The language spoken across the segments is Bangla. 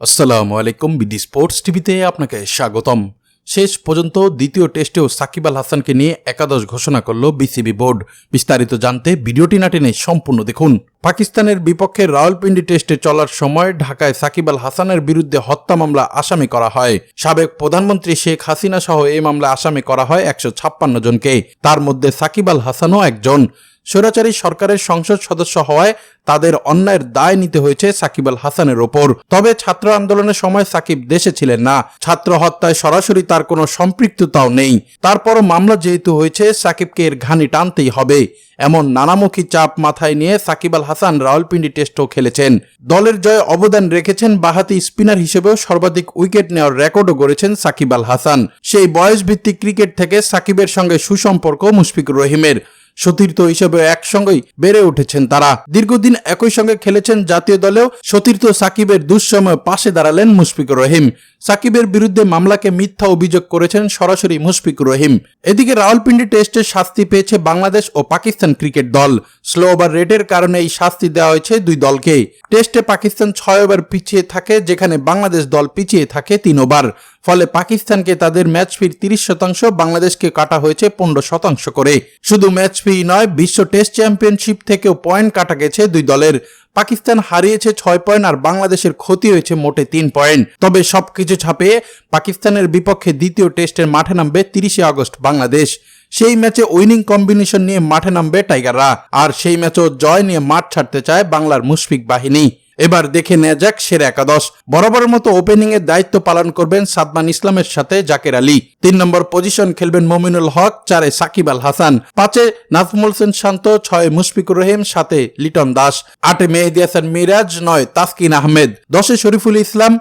আসসালামু আলাইকুম বিডি স্পোর্টস টিভিতে আপনাকে স্বাগতম। শেষ পর্যন্ত দ্বিতীয় টেস্টেও সাকিব আল হাসানকে নিয়ে একাদশ ঘোষণা করল বিসিবি বোর্ড। বিস্তারিত জানতে ভিডিওটি না টেনে সম্পূর্ণ দেখুন। পাকিস্তানের বিপক্ষে রাওয়ালপিন্ডি টেস্টে চলার সময় ঢাকায় সাকিব আল হাসানের বিরুদ্ধে হত্যা মামলা আসামি করা হয়। সাবেক প্রধানমন্ত্রী শেখ হাসিনা সহ এই মামলা আসামি করা হয় একশো ছাপ্পান্ন জনকে। তার মধ্যে সাকিব আল হাসানও একজন। স্বৈরাচারী সরকারের সংসদ সদস্য হওয়ায় তাদের অন্যায়ের দায় নিতে হয়েছে সাকিব আল হাসানের ওপর। তবে ছাত্র আন্দোলনের সময় সাকিব দেশে ছিলেন না। ছাত্র হত্যায় সরাসরি তার কোনো সম্পৃক্ততাও নেই। তারপরও মামলা যেহেতু হয়েছে, সাকিবকে এর ঘানি টানতেই হবে। এমন নানামুখী চাপ মাথায় নিয়ে সাকিব আল হাসান রাওয়ালপিন্ডি টেস্টও খেলেছেন। দলের জয়ে অবদান রেখেছেন বাহাতি স্পিনার হিসেবেও সর্বাধিক উইকেট নেওয়ার রেকর্ডও গড়েছেন সাকিব আল হাসান। সেই বয়স ভিত্তিক ক্রিকেট থেকে সাকিবের সঙ্গে সুসম্পর্ক মুশফিকুর রহিমের। সতীর্থ হিসেবে একসঙ্গেই বেড়ে উঠেছেন তারা। দীর্ঘদিন একই সঙ্গে খেলেছেন জাতীয় দলেও সতীর্থ সাকিবের দুঃসময় পাশে দাঁড়ালেন মুশফিকুর রহিম। সাকিবের বিরুদ্ধে মামলাকে মিথ্যা অভিযোগ করেছেন সরাসরি মুশফিকুর রহিম। এদিকে রাওয়ালপিন্ডি টেস্টে শাস্তি পেয়েছে বাংলাদেশ ও পাকিস্তান ক্রিকেট দল। স্লো ওভার রেটের কারণে এই শাস্তি দেওয়া হয়েছে দুই দলকে। টেস্টে পাকিস্তান ছয় ওভার পিছিয়ে থাকে, যেখানে বাংলাদেশ দল পিছিয়ে থাকে তিন ওভার। ফলে পাকিস্তানকে তাদের ম্যাচ ফির তিরিশ শতাংশ, বাংলাদেশকে কাটা হয়েছে পনেরো শতাংশ করে। শুধু ম্যাচ ফি নয়, বিশ্ব টেস্ট চ্যাম্পিয়নশিপ থেকেও পয়েন্ট কাটা গেছে দুই দলের। পাকিস্তান হারিয়েছে ছয় পয়েন্ট আর বাংলাদেশের ক্ষতি হয়েছে মোটে তিন পয়েন্ট। তবে সবকিছু ছাপিয়ে পাকিস্তানের বিপক্ষে দ্বিতীয় টেস্টের মাঠে নামবে তিরিশে আগস্ট বাংলাদেশ। সেই ম্যাচে উইনিং কম্বিনেশন নিয়ে মাঠে নামবে টাইগাররা। আর সেই ম্যাচও জয় নিয়ে মাঠ ছাড়তে চায় বাংলার মুশফিক বাহিনী। এবার দেখে নেওয়া যাক সেরা একাদশ। বরাবরের মতো ওপেনিং এর দায়িত্ব পালন করবেন সাদমান ইসলামের সাথে জাকের আলী। তিন নম্বর পজিশন খেলবেন মমিনুল হক, চারে সাকিব আল হাসান, পাঁচে নাজমুল সেন শান্ত, ছয় মুশফিকুর রহিম, সাতে লিটন দাস, আটে মেহেদি হাসান মিরাজ, নয় তাসকিন আহমেদ। দশে শরীফুল ইসলাম,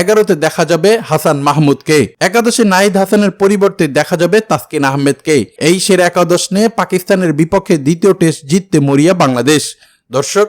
এগারোতে দেখা যাবে হাসান মাহমুদকে। একাদশে নাহিদ হাসানের পরিবর্তে দেখা যাবে তাসকিন আহমেদকে। এই সেরা একাদশ নিয়ে পাকিস্তানের বিপক্ষে দ্বিতীয় টেস্ট জিততে মরিয়া বাংলাদেশ। দর্শক